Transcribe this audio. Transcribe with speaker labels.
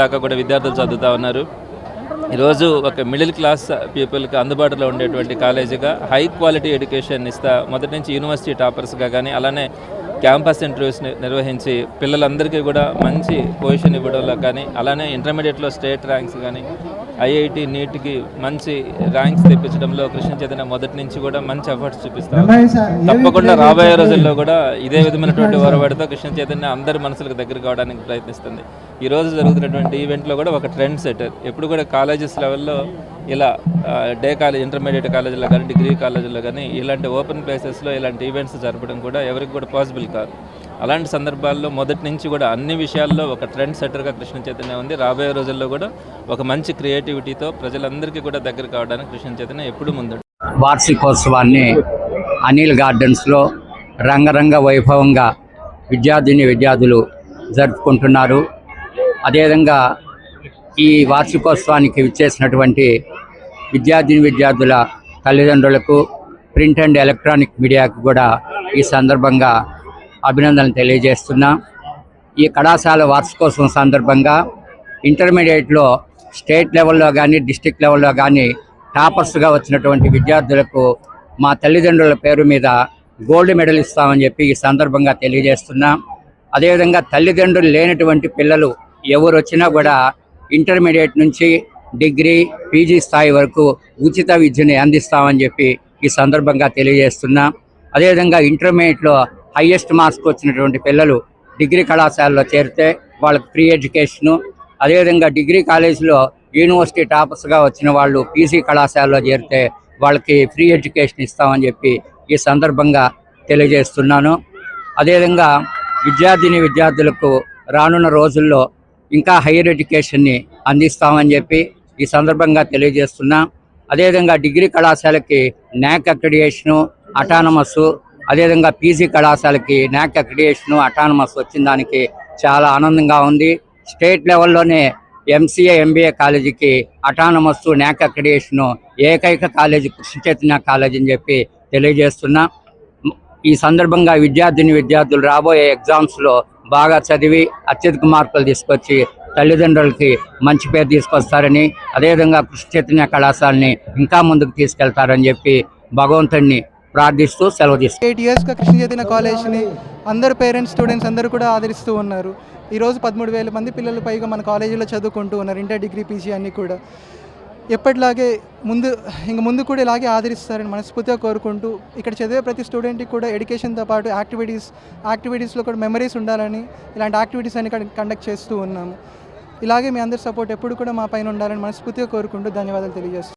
Speaker 1: దాకా కూడా విద్యార్థులు చదువుతూ ఉన్నారు. ఈరోజు ఒక మిడిల్ క్లాస్ పీపుల్కి అందుబాటులో ఉండేటువంటి కాలేజీగా హై క్వాలిటీ ఎడ్యుకేషన్ ఇస్తా మొదటి నుంచి యూనివర్సిటీ టాపర్స్గా కానీ అలానే క్యాంపస్ ఇంటర్వ్యూస్ నిర్వహించి పిల్లలందరికీ కూడా మంచి పొజిషన్ ఇవ్వడంలో కానీ అలానే ఇంటర్మీడియట్లో స్టేట్ ర్యాంక్స్ కానీ ఐఐటి నీట్కి మంచి ర్యాంక్స్ తెప్పించడంలో కృష్ణ చైతన్య మొదటి నుంచి కూడా మంచి ఎఫర్ట్స్ చూపిస్తారు. తప్పకుండా రాబోయే రోజుల్లో కూడా ఇదే విధమైనటువంటి వరవడితో కృష్ణ చైతన్య అందరి మనసులకు దగ్గర కావడానికి ప్రయత్నిస్తుంది. ఈ రోజు జరుగుతున్నటువంటి ఈవెంట్లో కూడా ఒక ట్రెండ్ సెటర్ ఎప్పుడు కూడా కాలేజెస్ లెవెల్లో ఇలా డే కాలేజ్ ఇంటర్మీడియట్ కాలేజీలో కానీ డిగ్రీ కాలేజీలో కానీ ఇలాంటి ఓపెన్ ప్లేసెస్లో ఇలాంటి ఈవెంట్స్ జరపడం కూడా ఎవరికి కూడా పాసిబుల్ కాదు. అలాంటి సందర్భాల్లో మొదటి నుంచి కూడా అన్ని విషయాల్లో ఒక ట్రెండ్ సెటర్గా కృష్ణ చైతన్య ఉంది. రాబోయే రోజుల్లో కూడా ఒక మంచి క్రియేటివిటీతో ప్రజలందరికీ కూడా దగ్గర కావడానికి కృష్ణ చైతన్య ఎప్పుడు ముందు
Speaker 2: వార్షికోత్సవాన్ని అనిల్ గార్డెన్స్లో రంగరంగ వైభవంగా విద్యార్థిని విద్యార్థులు జరుపుకుంటున్నారు. అదేవిధంగా ఈ వార్షికోత్సవానికి విచ్చేసినటువంటి విద్యార్థిని విద్యార్థుల తల్లిదండ్రులకు ప్రింట్ అండ్ ఎలక్ట్రానిక్ మీడియాకు కూడా ఈ సందర్భంగా అభినందనలు తెలియజేస్తున్నా. ఈ కళాశాల వార్షికోత్సవం సందర్భంగా ఇంటర్మీడియట్లో స్టేట్ లెవెల్లో కానీ డిస్టిక్ లెవెల్లో కానీ టాపర్స్గా వచ్చినటువంటి విద్యార్థులకు మా తల్లిదండ్రుల పేరు మీద గోల్డ్ మెడల్ ఇస్తామని చెప్పి ఈ సందర్భంగా తెలియజేస్తున్నా. అదేవిధంగా తల్లిదండ్రులు లేనటువంటి పిల్లలు ఎవరు వచ్చినా కూడా ఇంటర్మీడియట్ నుంచి డిగ్రీ పీజీ స్థాయి వరకు ఉచిత విద్యని అందిస్తామని చెప్పి ఈ సందర్భంగా తెలియజేస్తున్నా. అదేవిధంగా ఇంటర్మీడియట్లో హయ్యెస్ట్ మార్క్స్ వచ్చినటువంటి పిల్లలు డిగ్రీ కళాశాలలో చేరితే వాళ్ళకి ఫ్రీ ఎడ్యుకేషను. అదేవిధంగా డిగ్రీ కాలేజీలో యూనివర్సిటీ టాపర్స్గా వచ్చిన వాళ్ళు పీసీ కళాశాలలో చేరితే వాళ్ళకి ఫ్రీ ఎడ్యుకేషన్ ఇస్తామని చెప్పి ఈ సందర్భంగా తెలియజేస్తున్నాను. అదేవిధంగా విద్యార్థిని విద్యార్థులకు రానున్న రోజుల్లో ఇంకా హైయర్ ఎడ్యుకేషన్ని అందిస్తామని చెప్పి ఈ సందర్భంగా తెలియజేస్తున్నా. అదేవిధంగా డిగ్రీ కళాశాలకి న్యాక్ అక్రిడియేషను అటానమస్ అదేవిధంగా పీజీ కళాశాలకి న్యాక్ అక్రిడియేషను అటానమస్ వచ్చిన దానికి చాలా ఆనందంగా ఉంది. స్టేట్ లెవెల్లోనే ఎంసీఏ ఎంబీఏ కాలేజీకి అటానమస్ న్యాక్ అక్రిడియేషను ఏకైక కాలేజీ కృషి చైతన్య కాలేజీ అని చెప్పి తెలియజేస్తున్నా. ఈ సందర్భంగా విద్యార్థిని విద్యార్థులు రాబోయే ఎగ్జామ్స్లో బాగా చదివి అత్యధిక మార్కులు తీసుకొచ్చి తల్లిదండ్రులకి మంచి పేరు తీసుకొస్తారని అదేవిధంగా కృషి చైతన్య కళాశాలని ఇంకా ముందుకు తీసుకెళ్తారని చెప్పి భగవంతుడిని ప్రార్థిస్తూ సెలవు తీసుకు
Speaker 3: ఎయిట్ ఇయర్స్గా కృష్ణ చైతన్య కాలేజ్ని అందరు పేరెంట్స్ స్టూడెంట్స్ అందరూ కూడా ఆదరిస్తూ ఉన్నారు. ఈరోజు పదమూడు వేల మంది పిల్లలు పైగా మన కాలేజీలో చదువుకుంటూ ఉన్నారు ఇంటర్ డిగ్రీ పీజీ అన్నీ కూడా. ఎప్పటిలాగే ముందు ఇంక ముందు కూడా ఇలాగే ఆదరిస్తారని మనస్ఫూర్తిగా కోరుకుంటూ ఇక్కడ చదివే ప్రతి స్టూడెంట్కి కూడా ఎడ్యుకేషన్తో పాటు యాక్టివిటీస్ యాక్టివిటీస్లో కూడా మెమరీస్ ఉండాలని ఇలాంటి యాక్టివిటీస్ అన్ని కండక్ట్ చేస్తూ ఉన్నాము. ఇలాగే మీ అందరి సపోర్ట్ ఎప్పుడు కూడా మా పైన ఉండాలని మనస్ఫూర్తిగా కోరుకుంటూ ధన్యవాదాలు తెలియజేస్తాను